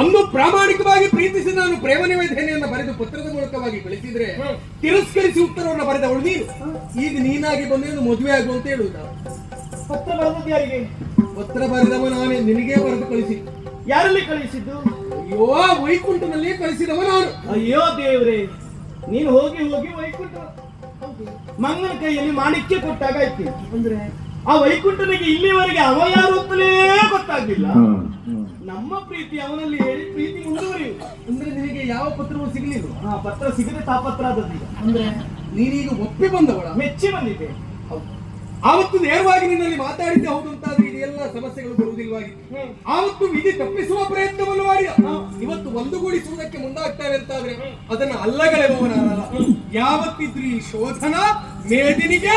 ಅಂದು ಪ್ರಾಮಾಣಿಕವಾಗಿ ಪ್ರೀತಿಸಿ ನಾನು ಪ್ರೇಮ ನಿವೇದನೆಯನ್ನು ಬರೆದು ಪತ್ರದ ಮೂಲಕವಾಗಿ ಕಳಿಸಿದ್ರೆ ತಿರಸ್ಕರಿಸಿ ಉತ್ತರವನ್ನು ಬರೆದವಳು ನೀನು. ಈಗ ನೀನಾಗಿ ಬಂದು ಮದುವೆ ಆಗು ಅಂತ ಹೇಳುವುದ. ಪತ್ರ ಬರೆದದ್ದು ಯಾರಿಗೆ? ಪತ್ರ ಬರೆದವ ನಾನೇ ನಿನಗೆ ಬರೆದು ಕಳಿಸಿ. ಯಾರಲ್ಲಿ ಕಳಿಸಿದ್ದು? ಅಯ್ಯೋ ವೈಕುಂಠನಲ್ಲಿ ಕಳಿಸಿದವ ನಾನು. ಅಯ್ಯೋ ದೇವ್ರೆ ನೀನು ಹೋಗಿ ಹೋಗಿ ವೈಕುಂಠ ಮಂಗನ ಕೈಯಲ್ಲಿ ಮಾಣಿಕ್ಯ ಕೊಟ್ಟಾಗ ಆಯ್ತು. ಅಂದ್ರೆ? ಆ ವೈಕುಂಠನಿಗೆ ಇಲ್ಲಿವರೆಗೆ ಅವ ಯಾರು ಅಂತಲೇ ಗೊತ್ತಾಗ್ಲಿಲ್ಲ. ನಮ್ಮ ಪ್ರೀತಿ ಅವನಲ್ಲಿ ಹೇಳಿ ಪ್ರೀತಿ ಮುಂದುವರಿಯು ಅಂದ್ರೆ ನಿನಗೆ ಯಾವ ಪತ್ರವೂ ಸಿಗಲಿಲ್ಲ. ಆ ಪತ್ರ ಸಿಗದೆ ತಾಪತ್ರ ಆದದ್ದು ಅಂದ್ರೆ ನೀನೀಗ ಒಪ್ಪಿ ಬಂದವಳ? ಮೆಚ್ಚಿ ಬಂದಿದೆ ಹೌದು. ಆವತ್ತು ನೇರವಾಗಿ ನಿನ್ನಲ್ಲಿ ಮಾತಾಡಿದ್ದೆ ಹೌದು ಅಂತಾದ್ರೆ ಇದೆಲ್ಲ ಸಮಸ್ಯೆಗಳು ಬರುವುದಿಲ್ಲವಾಗಿ. ಆವತ್ತು ವಿಧಿ ತಪ್ಪಿಸುವ ಪ್ರಯತ್ನವನ್ನು ಮಾಡಿದ. ಇವತ್ತು ಒಂದುಗೂಡಿಸುವುದಕ್ಕೆ ಮುಂದಾಗ್ತಾರೆ ಅಂತಾದ್ರೆ ಅದನ್ನ ಅಲ್ಲಗಳೆಬವನ ಯಾವತ್ತಿದ್ರಿ ಯಾವತ್ತಿದ್ರು ಈ ಶೋಧನ ಮೇದಿನಿಗೆ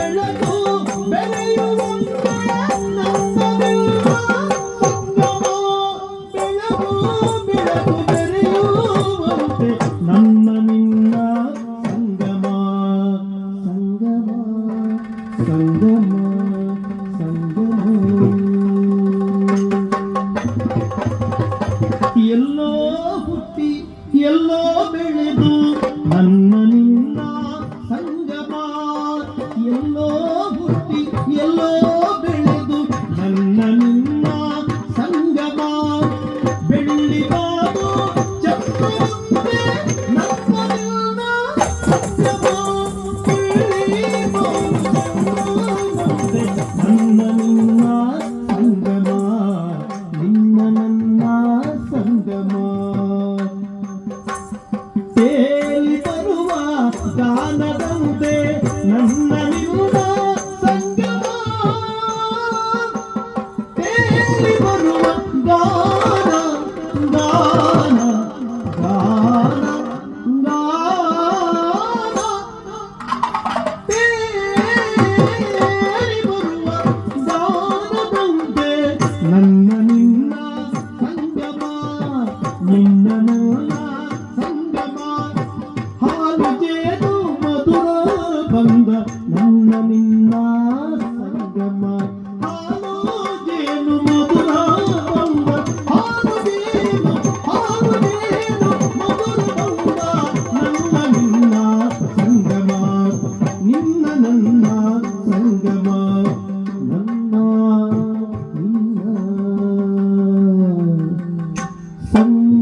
ಎಲ್ಲೋ ಬೆಳೆದು ಸಂಗಮ. ನಿನ್ನ ಸಂಗಮ